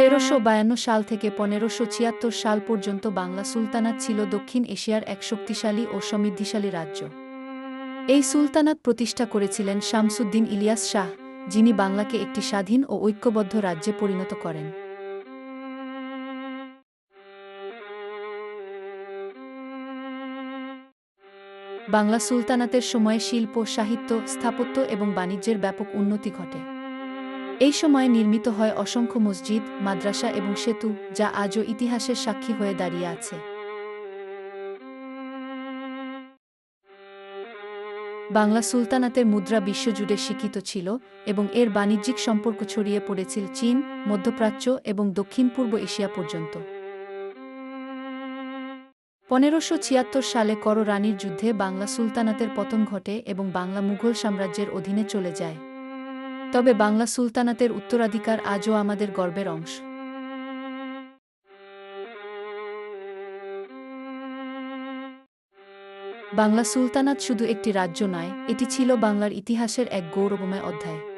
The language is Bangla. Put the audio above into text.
তেরোশো বায়ান্ন সাল থেকে পনেরোশো ছিয়াত্তর সাল পর্যন্ত বাংলা সুলতানাত ছিল দক্ষিণ এশিয়ার এক শক্তিশালী ও সমৃদ্ধিশালী রাজ্য। এই সুলতানাত প্রতিষ্ঠা করেছিলেন শামসুদ্দিন ইলিয়াস শাহ, যিনি বাংলাকে একটি স্বাধীন ও ঐক্যবদ্ধ রাজ্যে পরিণত করেন। বাংলা সুলতানাতের সময়ে শিল্প, সাহিত্য, স্থাপত্য এবং বাণিজ্যের ব্যাপক উন্নতি ঘটে। এই সময়ে নির্মিত হয় অসংখ্য মসজিদ, মাদ্রাসা এবং সেতু, যা আজও ইতিহাসের সাক্ষী হয়ে দাঁড়িয়ে আছে। বাংলা সুলতানাতের মুদ্রা বিশ্বজুড়ে স্বীকৃত ছিল এবং এর বাণিজ্যিক সম্পর্ক ছড়িয়ে পড়েছিল চীন, মধ্যপ্রাচ্য এবং দক্ষিণ পূর্ব এশিয়া পর্যন্ত। পনেরোশো ছিয়াত্তর সালে কর রানীর যুদ্ধে বাংলা সুলতানাতের পতন ঘটে এবং বাংলা মুঘল সাম্রাজ্যের অধীনে চলে যায়। তবে বাংলা সুলতানাতের উত্তরাধিকার আজও আমাদের গর্বের অংশ। বাংলা সুলতানাত শুধু একটি রাজ্য নয়, এটি ছিল বাংলার ইতিহাসের এক গৌরবময় অধ্যায়।